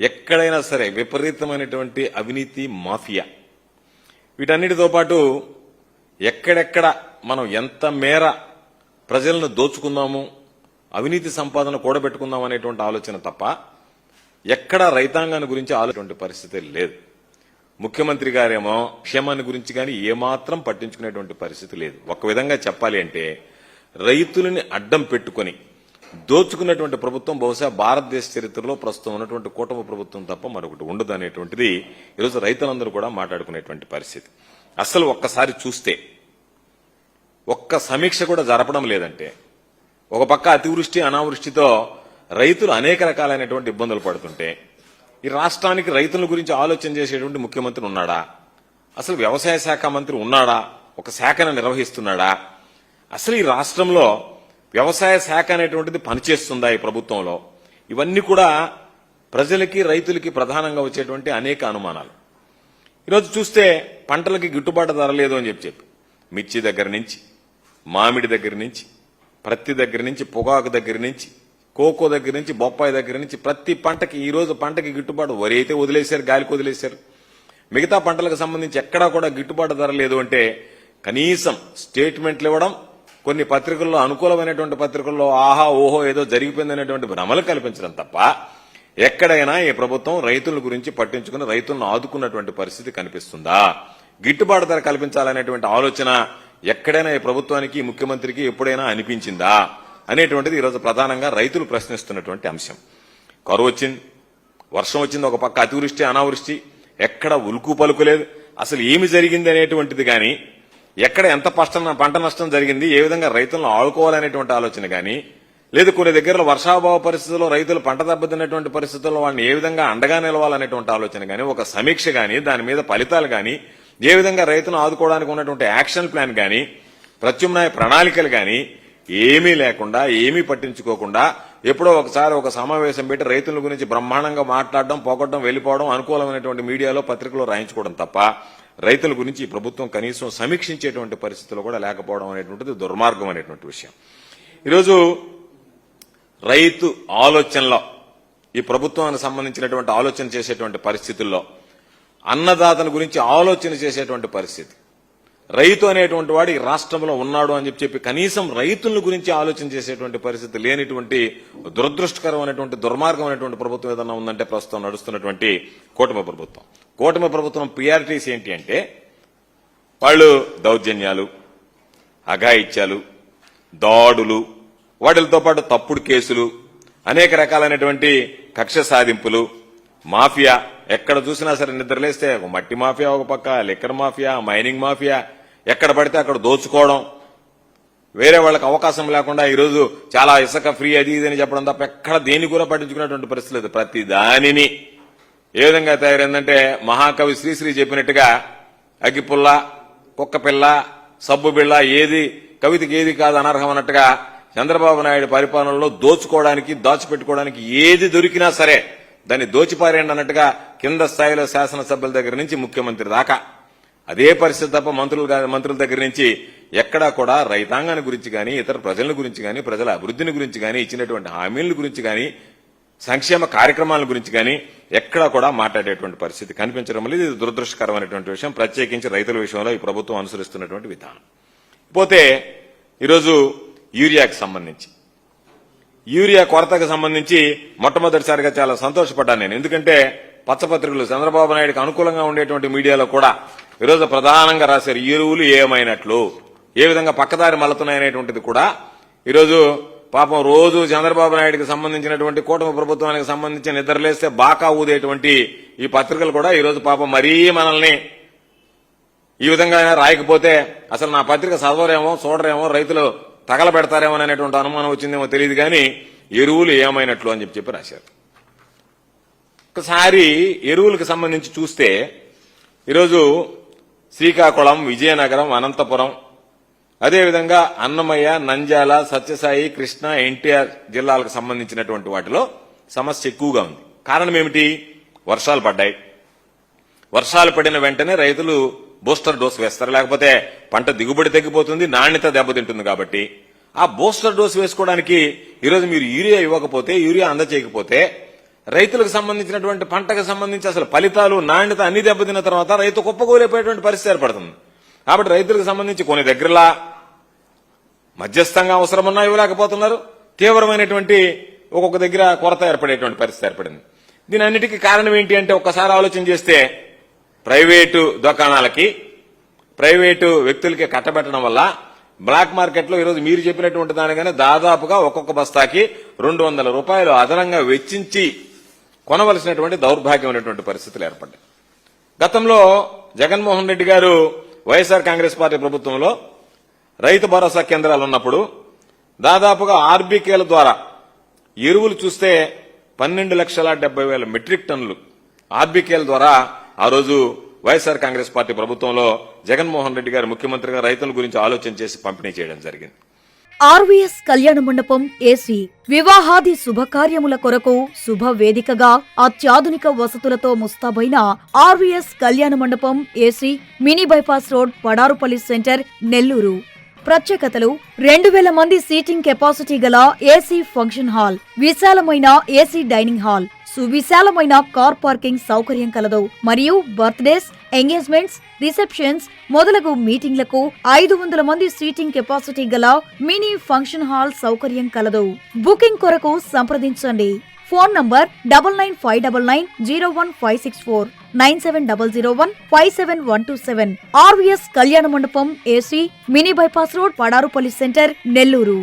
ఎక్కడైనా సరే విపరీతమైనటువంటి అవినీతి మాఫియా. వీటన్నిటితో పాటు ఎక్కడెక్కడ మనం ఎంత మేర ప్రజలను దోచుకుందాము అవినీతి సంపాదన కూడబెట్టుకుందాం అనేటువంటి ఆలోచన తప్ప ఎక్కడ రైతాంగాన్ని గురించి ఆలోచించే పరిస్థితి లేదు. ముఖ్యమంత్రి గారేమో క్షేమాన్ని గురించి కానీ ఏమాత్రం పట్టించుకునేటువంటి పరిస్థితి లేదు. ఒక విధంగా చెప్పాలి అంటే రైతులని అడ్డం పెట్టుకొని దోచుకున్నటువంటి ప్రభుత్వం బహుశా భారతదేశ చరిత్రలో ప్రస్తుతం ఉన్నటువంటి కూటమి ప్రభుత్వం తప్ప మరొకటి ఉండదు అనేటువంటిది ఈరోజు రైతులందరూ కూడా మాట్లాడుకునేటువంటి పరిస్థితి. అసలు ఒక్కసారి చూస్తే ఒక్క సమీక్ష కూడా జరపడం లేదంటే ఒక పక్క అతివృష్టి అనావృష్టితో రైతులు అనేక రకాలైనటువంటి ఇబ్బందులు పడుతుంటే ఈ రాష్ట్రానికి రైతుల గురించి ఆలోచన చేసేటువంటి ముఖ్యమంత్రి ఉన్నాడా? అసలు వ్యవసాయ శాఖ మంత్రి ఉన్నాడా? ఒక శాఖను నిర్వహిస్తున్నాడా? అసలు ఈ రాష్ట్రంలో వ్యవసాయ శాఖ అనేటువంటిది పనిచేస్తుందా ఈ ప్రభుత్వంలో? ఇవన్నీ కూడా ప్రజలకి రైతులకి ప్రధానంగా వచ్చేటువంటి అనేక అనుమానాలు. ఈరోజు చూస్తే పంటలకి గిట్టుబాటు ధర లేదు అని చెప్పి చెప్పి. మిర్చి దగ్గర నుంచి మామిడి దగ్గర నుంచి ప్రత్తి దగ్గర నుంచి పొగాకు దగ్గర నుంచి కోకో దగ్గర నుంచి బొప్పాయి దగ్గర నుంచి ప్రతి పంటకి ఈ రోజు పంటకి గిట్టుబాటు వరి అయితే వదిలేశారు గాలికి వదిలేశారు. మిగతా పంటలకు సంబంధించి ఎక్కడా కూడా గిట్టుబాటు ధర లేదు అంటే కనీసం స్టేట్మెంట్లు ఇవ్వడం కొన్ని పత్రికల్లో అనుకూలమైనటువంటి పత్రికల్లో ఆహా ఓహో ఏదో జరిగిపోయిందనేటువంటి భ్రమలు కల్పించడం తప్ప ఎక్కడైనా ఈ ప్రభుత్వం రైతుల గురించి పట్టించుకుని రైతులను ఆదుకున్నటువంటి పరిస్థితి కనిపిస్తుందా? గిట్టుబాటు ధర కల్పించాలనేటువంటి ఆలోచన ఎక్కడైనా ఈ ప్రభుత్వానికి ముఖ్యమంత్రికి ఎప్పుడైనా అనిపించిందా? అనేటువంటిది ఈరోజు ప్రధానంగా రైతులు ప్రశ్నిస్తున్నటువంటి అంశం. కరువు వచ్చింది వర్షం వచ్చింది ఒక పక్క అతివృష్టి అనావృష్టి ఎక్కడ ఉలుకు పలుకులేదు అసలు ఏమి జరిగింది అనేటువంటిది కానీ ఎక్కడ ఎంత పష్ట పంట నష్టం జరిగింది ఏ విధంగా రైతులను ఆడుకోవాలనేటువంటి ఆలోచన కానీ లేదు కొన్ని దగ్గరలో వర్షాభావ పరిస్థితుల్లో రైతులు పంట దెబ్బతిన్నటువంటి పరిస్థితుల్లో వాళ్ళని ఏ విధంగా అండగా నిలవాలనేటువంటి ఆలోచన కానీ ఒక సమీక్ష కానీ దాని మీద ఫలితాలు కానీ ఏ విధంగా రైతును ఆదుకోవడానికి ఉన్నటువంటి యాక్షన్ ప్లాన్ కానీ ప్రత్యుమ్నాయ ప్రణాళికలు కానీ ఏమీ లేకుండా ఏమీ పట్టించుకోకుండా ఎప్పుడో ఒకసారి ఒక సమావేశం పెట్టి రైతుల గురించి బ్రహ్మాండంగా మాట్లాడడం పోగొట్టడం వెళ్ళిపోవడం అనుకూలమైనటువంటి మీడియాలో పత్రికలో రాయించుకోవడం తప్ప రైతుల గురించి ప్రభుత్వం కనీసం సమీక్షించేటువంటి పరిస్థితులు కూడా లేకపోవడం అనేటువంటిది దుర్మార్గం అనేటువంటి విషయం. ఈరోజు రైతు ఆలోచనలో ఈ ప్రభుత్వానికి సంబంధించినటువంటి ఆలోచన చేసేటువంటి పరిస్థితుల్లో అన్నదాతల గురించి ఆలోచన చేసేటువంటి పరిస్థితి. రైతు అనేటువంటి వాడు ఈ రాష్ట్రంలో ఉన్నాడు అని చెప్పి చెప్పి కనీసం రైతుల గురించి ఆలోచన చేసేటువంటి పరిస్థితి లేనిటువంటి దురదృష్టకరమైనటువంటి దుర్మార్గమైనటువంటి ప్రభుత్వం ఏదన్నా ఉందంటే ప్రస్తుతం నడుస్తున్నటువంటి కూటమి ప్రభుత్వం. కూటమి ప్రభుత్వం ప్రియారిటీస్ ఏంటి అంటే వాళ్ళు దౌర్జన్యాలు అఘాయిత్యాలు దాడులు వాటితో పాటు తప్పుడు కేసులు అనేక రకాలైనటువంటి కక్ష సాధింపులు మాఫియా. ఎక్కడ చూసినా సరే నిద్రలేస్తే ఒక మట్టి మాఫియా ఒక పక్క లిక్కర్ మాఫియా మైనింగ్ మాఫియా ఎక్కడ పడితే అక్కడ దోచుకోవడం. వేరే వాళ్ళకి అవకాశం లేకుండా ఈరోజు చాలా ఇసుక ఫ్రీ అది ఇది అని చెప్పడం తప్ప ఎక్కడ దేని కూడా పట్టించుకునేటువంటి పరిస్థితి లేదు. ప్రతి దానిని ఏ విధంగా తయారైందంటే మహాకవి శ్రీశ్రీ చెప్పినట్టుగా అగ్గిపుల్ల కుక్కపిల్ల సబ్బు బిళ్ళ ఏది కవితకి ఏది కాదు అనర్హం అన్నట్టుగా చంద్రబాబు నాయుడు పరిపాలనలో దోచుకోవడానికి దాచిపెట్టుకోవడానికి ఏది దొరికినా సరే దాన్ని దోచిపారేయండి అన్నట్టుగా కింద స్థాయిలో శాసనసభ్యుల దగ్గర నుంచి ముఖ్యమంత్రి దాకా అదే పరిస్థితి తప్ప మంత్రులు మంత్రుల దగ్గర నుంచి ఎక్కడా కూడా రైతాంగాన్ని గురించి కానీ ఇతర ప్రజల గురించి కానీ ప్రజల అభివృద్ధిని గురించి కానీ ఇచ్చినటువంటి హామీల గురించి కానీ సంక్షేమ కార్యక్రమాల గురించి కానీ ఎక్కడా కూడా మాట్లాడేటువంటి పరిస్థితి కనిపించడం లేదు. ఇది దురదృష్టకరమైనటువంటి విషయం. ప్రత్యేకించి రైతుల విషయంలో ఈ ప్రభుత్వం అనుసరిస్తున్నటువంటి విధానం. పోతే ఈరోజు యూరియాకి సంబంధించి. యూరియా కొరతకు సంబంధించి మొట్టమొదటిసారిగా చాలా సంతోషపడ్డాను నేను. ఎందుకంటే పచ్చపత్రికలు చంద్రబాబు నాయుడుకి అనుకూలంగా ఉండేటువంటి మీడియాలో కూడా ఈరోజు ప్రధానంగా రాశారు ఎరువులు ఏమైనట్లు? ఏ విధంగా పక్కదారి మలుతున్నాయనేటువంటిది కూడా ఈరోజు పాపం రోజు చంద్రబాబు నాయుడుకి సంబంధించినటువంటి కూటమి ప్రభుత్వానికి సంబంధించిన నిద్రలేస్తే బాకా ఊదేటువంటి ఈ పత్రికలు కూడా ఈరోజు పాపం మరీ మనల్ని ఈ విధంగా అయినా రాయకపోతే అసలు నా పత్రిక చదవరేమో చూడరేమో రైతులు తగలబెడతారేమో అనేటువంటి అనుమానం వచ్చిందేమో తెలియదు కానీ ఎరువులు ఏమైనట్లు అని చెప్పి చెప్పి రాశారు. ఒకసారి ఎరువులకు సంబంధించి చూస్తే ఈరోజు శ్రీకాకుళం విజయనగరం అనంతపురం. అదేవిధంగా అన్నమయ్య నంజాల సత్యసాయి కృష్ణ ఎన్టీఆర్ జిల్లాలకు సంబంధించినటువంటి వాటిలో సమస్య ఎక్కువగా ఉంది. కారణం ఏమిటి? వర్షాలు పడ్డాయి. వర్షాలు పడిన వెంటనే రైతులు బూస్టర్ డోస్ వేస్తారు. లేకపోతే పంట దిగుబడి తగ్గిపోతుంది నాణ్యత దెబ్బతింటుంది కాబట్టి. ఆ బూస్టర్ డోస్ వేసుకోవడానికి ఈరోజు మీరు యూరియా ఇవ్వకపోతే యూరియా అందచేయకపోతే రైతులకు సంబంధించినటువంటి పంటకు సంబంధించి అసలు ఫలితాలు నాణ్యత అన్ని దెబ్బతిన్న తర్వాత రైతు కుప్పకూలిపోయేటువంటి పరిస్థితి ఏర్పడుతుంది. కాబట్టి రైతులకు సంబంధించి కొన్ని దగ్గరలా మధ్యస్థంగా అవసరమన్నా ఇవ్వలేకపోతున్నారు. తీవ్రమైనటువంటి ఒక్కొక్క దగ్గర కొరత ఏర్పడేటువంటి పరిస్థితి ఏర్పడింది. దీని అన్నిటికీ కారణం ఏంటి అంటే ఒక్కసారి ఆలోచన చేస్తే ప్రైవేటు దుకాణాలకి ప్రైవేటు వ్యక్తులకి కట్టబెట్టడం వల్ల బ్లాక్ మార్కెట్లో ఈరోజు మీరు చెప్పినటువంటి దానిగానే దాదాపుగా ఒక్కొక్క బస్తాకి రెండు వందల రూపాయలు అదనంగా వెచ్చించి కొనవలసినటువంటి దౌర్భాగ్యమైనటువంటి పరిస్థితులు ఏర్పడ్డాయి. గతంలో జగన్మోహన్ రెడ్డి గారు వైఎస్ఆర్ కాంగ్రెస్ పార్టీ ప్రభుత్వంలో రైతు భరోసా కేంద్రాలు ఉన్నప్పుడు దాదాపుగా ఆర్బీకేల ద్వారా ఎరువులు చూస్తే పన్నెండు లక్షల డెబ్బై వేల మెట్రిక్ టన్నులు ఆర్బీకేల ద్వారా ఆ రోజు వైఎస్ఆర్ కాంగ్రెస్ పార్టీ ప్రభుత్వంలో జగన్మోహన్ రెడ్డి గారు ముఖ్యమంత్రిగా రైతుల గురించి ఆలోచన చేసి పంపిణీ చేయడం జరిగింది. RVS Kalyana Mandapam AC. వివాహాది శుభకార్యముల కొరకు శుభ వేదికగా అత్యాధునిక వసతులతో ముస్తాబైన RVS Kalyana Mandapam AC mini bypass road Padarupalli centre Nellore. ప్రత్యేకతలు రెండు వేల మంది సీటింగ్ కెపాసిటీ గల ఏసీ ఫంక్షన్ హాల్ విశాలమైన ఏసీ డైనింగ్ హాల్ సువిశాలమైన కార్ పార్కింగ్ సౌకర్యం కలదు మరియు బర్త్డేస్ ఎంగేజ్మెంట్స్ రిసెప్షన్స్ మొదలగు మీటింగ్లకు ఐదు వందల మంది సీటింగ్ కెపాసిటీ గల మినీ ఫంక్షన్ హాల్ సౌకర్యం కలదు. బుకింగ్ కొరకు సంప్రదించండి. Phone number double nine five double nine zero one five six four nine seven double zero one five seven one two seven RVS Kalyana Mandapam AC mini bypass road Padarupalli centre Nellore.